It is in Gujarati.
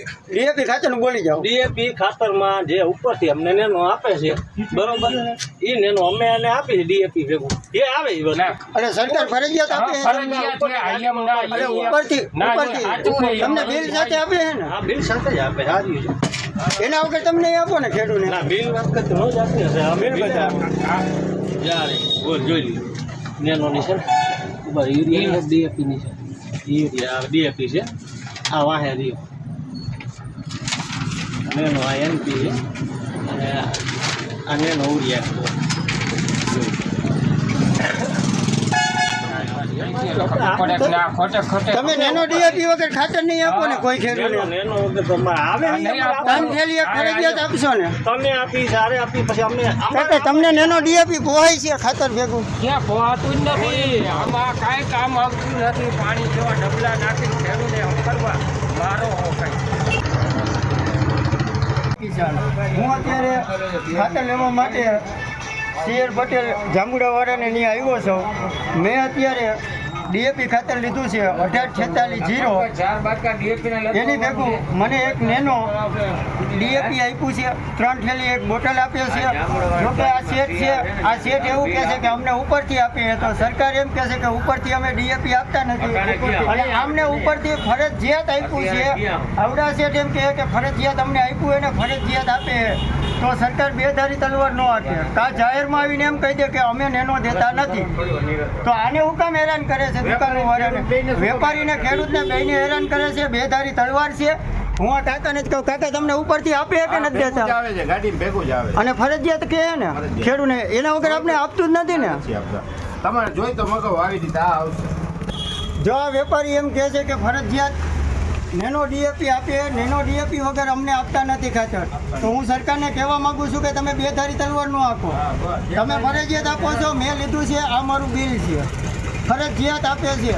ડીએપી ખાતરનું બોલી જાઓ. ડીએપી ખાતરમાં જે ઉપરથી અમને નેનો આપે છે બરોબર? એ નેનો અમે એને આપી ડીએપી ભેગું. એ આવે એ વસ્તુ. અને સરકાર ફરજિયાત આપે છે. તમને? ફરજિયાત છે, આયમ ના અરે આયમ. ઉપરથી ઉપરથી. તમને બિલ સાથે આપે છે ને? હા બિલ સાથે જ આપે સારી છે. એના વગર તમને આપો ને ખેડૂને. ના બિલ વખત નો જ આપી હશે અમે બિલ બધા બધા જ્યારે બોલ જોઈ લીધું નેનોની છે ને? યુરિયા ડીએપી ની છે. યુરિયા ડીએપી છે. આ વાહે રહ્યો. આ અને આ નેનો ઉરિયા પડે કે ના, ખોટે ખોટે તમે નેનો ડીએપી વગર ખાતર નહીં આપો ને કોઈ ખેડૂત નેનો વગર આવે ત્રણ થેલી એક ફરજિયાત આપશો ને. તમે આપી સારે આપી પછી અમને તમને નેનો ડીએપી પોહાય છે ખાતર ભેગું. ક્યાં પોહાતું જ નથી. આમાં કાંઈ કામ આવતું નથી. પાણી જેવા ડબલા નાખી ખેડૂને કરવા મારો હો કઈ હું અત્યારે ખાતર લેવા માટે સીઆર પટેલ જાંબુડાવાળાને ત્યાં આવ્યો છું. મેં અત્યારે ડીએપી ખાતર લીધું છે, અઢાર છેતાલીસ જીરો. એની ભેગું મને એક નેનો ડીએપી આપ્યું છે, ત્રણ થેલી એક બોટલ આપે છે. જો કે આ સેટ છે, આ સેટ એવું કહે છે કે અમને ઉપરથી આપીએ તો સરકાર એમ કહે છે કે ઉપરથી અમે ડીએપી આપતા નથી. અને અમને ઉપરથી ફરજિયાત આપ્યું છે. આવડા શેઠ એમ કહે કે ફરજિયાત અમને આપ્યું એને ફરજિયાત આપે તો સરકાર બેધારી તલવાર ન આપે. કા જાહેરમાં આવીને એમ કહી દે કે અમે નેનો દેતા નથી. તો આને હું કામ હેરાન કરે છે? દુકાનવાળાને વેપારીને ખેડૂતને બેને હેરાન કરે છે બેધારી તલવાર છે. હું આ કાકાને જ કહું કાકા તમને ઉપરથી આપે કે નથી દેતા? આવે છે ગાડી ભેગું જ આવે અને ફરજિયાત કે ને ખેડૂને એના વગર આપણે આપતું જ નથી ને. તમારે જોઈ તો મગો આવી રીતે આ આવશે. જો આ વેપારી એમ કહે છે કે ફરજિયાત નેનો ડીએપી આપે નેનો ડીએપી વગર અમને આપતા નથી ખાતર. તો હું સરકારને કહેવા માંગુ છું કે તમે બેધારી તલવાર ન આપો. તમે ફરજિયાત આપો છો મેં લીધું છે આ મારું બિલ છે. ફરજિયાત આપે છે.